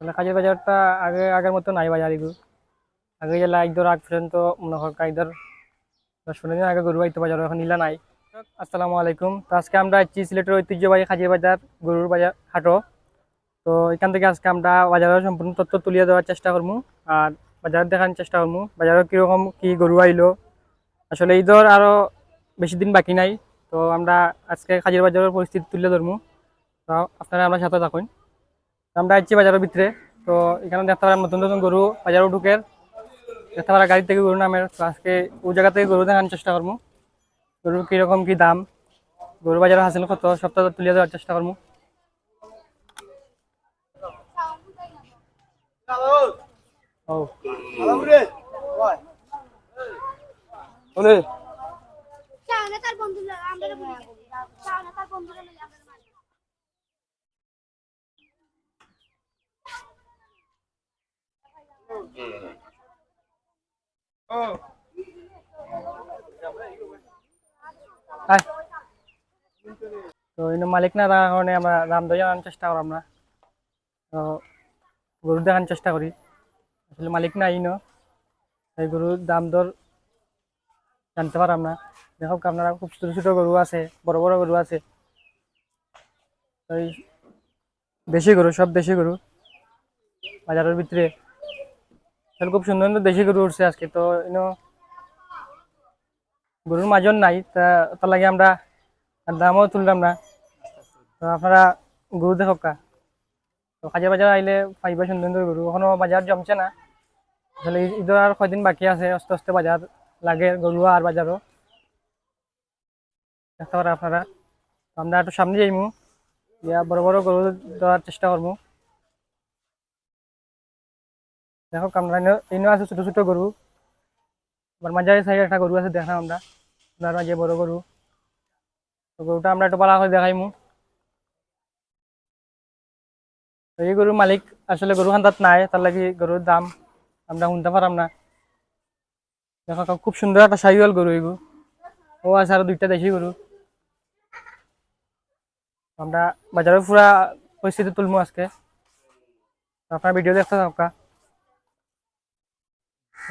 তাহলে কাজের বাজারটা আগে, আগের মতো নাই বাজার এগুলো আগে জেলা একদর আগ পর্যন্ত মনে হয় কাইদার পনেরো দিন আগে গরু আইতো বাজার, এখন নিলা নাই। আসসালামু আলাইকুম। তো আজকে আমরা আসছি সিলেটের ঐতিহ্যবাহী খাজির বাজার, গরুর বাজার হাটো তো এখান থেকে আজকে আমরা বাজারের সম্পূর্ণ তথ্য তুলিয়ে দেওয়ার চেষ্টা করব আর বাজার দেখানোর চেষ্টা করব বাজারে কীরকম, কী গরু আইলো। আসলে ঈদর আরও বেশি দিন বাকি নাই। তো আমরা আজকে খাজির বাজারের পরিস্থিতি তুলে ধরবো তো আপনারা আমরা সাথে থাকুন। আমরা আসছি বাজারের ভিতরে। তো এখানে দেখতে পারেন নতুন নতুন গরু বাজারও ঢুকে। দেখতে পারা গাড়ি থেকে গরু নামের তো আজকে ওই জায়গা থেকে গরু দেখানোর চেষ্টা করব। গরুর কীরকম, কী দাম? গরু বাজারে হাসিল কত? সপ্তাহ তুলে দেওয়ার চেষ্টা করব। ও। তো এই মালিক না থাকার কারণে আমরা দাম দর জানার চেষ্টা করলাম না তো গরু দেখানোর চেষ্টা করি। আসলে মালিক নাই ন এই গরুর দাম দর জানতে পারলাম না দেখো আপনারা খুব ছোটো ছোটো গরু আছে, বড় বড় গরু আছে। এই দেশি গরু, সব দেশি গরু। বাজারের ভিতরে আসলে খুব সুন্দর সুন্দর দেশি গরু উঠছে আজকে, তো ইনো গরুর মাজন নাই, তা তার লাগে আমরা দামও তুললাম না। তো আপনারা গরু দেখক তো কাজের বাজার আইলে পাইবা সুন্দর সুন্দর গরু এখনও বাজার জমছে না। ঈদ- ঈদের আর কয়দিন বাকি আছে আস্তে আস্তে বাজার লাগে গরু আর বাজারও দেখতে পারেন আপনারা। আমরা একটু সামনে যাইমু। ইয়া বড় বড় গরু দেওয়ার চেষ্টা করব দেখো আমরা এনে আছে ছোট ছোট গরু আবার মাঝারি সাইডে একটা গরু আছে দেখলাম আমরা। আপনার মাঝে বড় গরু তো গরুটা আমরা একটু পালা করে দেখাইমু এই গরুর মালিক আসলে গরু খান্দাত নাই তার লাগি গরুর দাম আমরা শুনতে পারাম না। দেখো খুব সুন্দর একটা সাইওয়াল গরু এগু ও আছে আরও দুইটা দেশি গরু আমরা বাজারে পুরা পরিস্থিতি তুলমু আজকে। আপনার ভিডিও দেখতে থাকা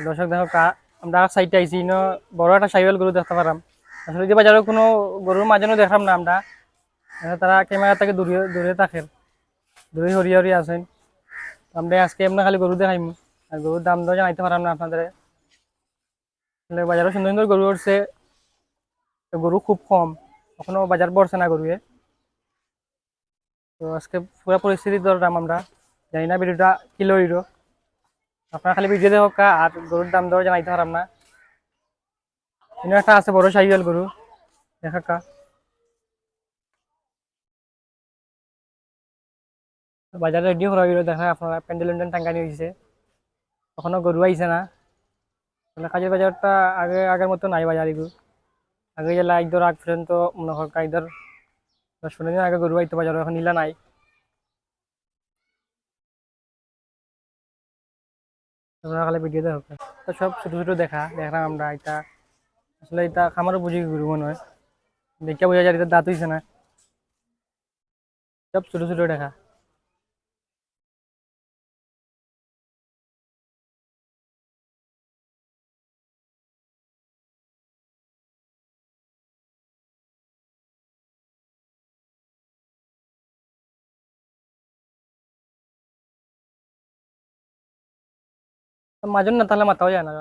দর্শক, দেখো আমরা সাইডে আইছি ন, বড় একটা সাইওয়াল গরু দেখতে পারাম আসলে যে বাজারে কোনো গরুর মাঝেও দেখলাম না আমরা। তারা ক্যামেরা থেকে দূরে দূরে থাকেন দূরে হরিয়া হরিয়া আছেন। আমরা আজকে এমনি খালি গরু দেখাইম। আর গরুর দাম দর জানাইতে পারাম না আপনাদের। আসলে বাজারে সুন্দর সুন্দর গরু উঠছে। গরু খুব কম। এখনও বাজার পড়ছে না গরুয়ে। তো আজকে পুরো পরিস্থিতি ধরলাম আমরা। জানি না ভিডিওটা কিলো আপনারা খালি ভিডিও দেখো আর গরুর দাম দর জানাইতে পারাম না। এনে একটা আছে, বড় সাইকেল গরু। দেখা কা। বাজারে রেডি করা হইল দেখা, আপনারা প্যান্ডেল উন্ডেল টাঙ্গানি হয়েছে এখনও গরু আইছে না। কাজের বাজারটা আগে, আগের মতো নাই বাজার এগুলো। আগে জেলা একদর আগ পর্যন্ত মনে হয় কাইদার দশ পনেরো দিন আগে গরু আইতো বাজার এখন নিলা নাই। আপনারা খালি ভিডিও দেখো তো সব ছোটো ছোটো দেখা, দেখলাম আমরা এটা। আসলে এটা খামারও বুঝি গরু মনে হয় দেখা বোঝা যায় দাঁত হইছে না। সব ছোটো ছোটো দেখা। মাজন না তাহলে মাথাও যায় না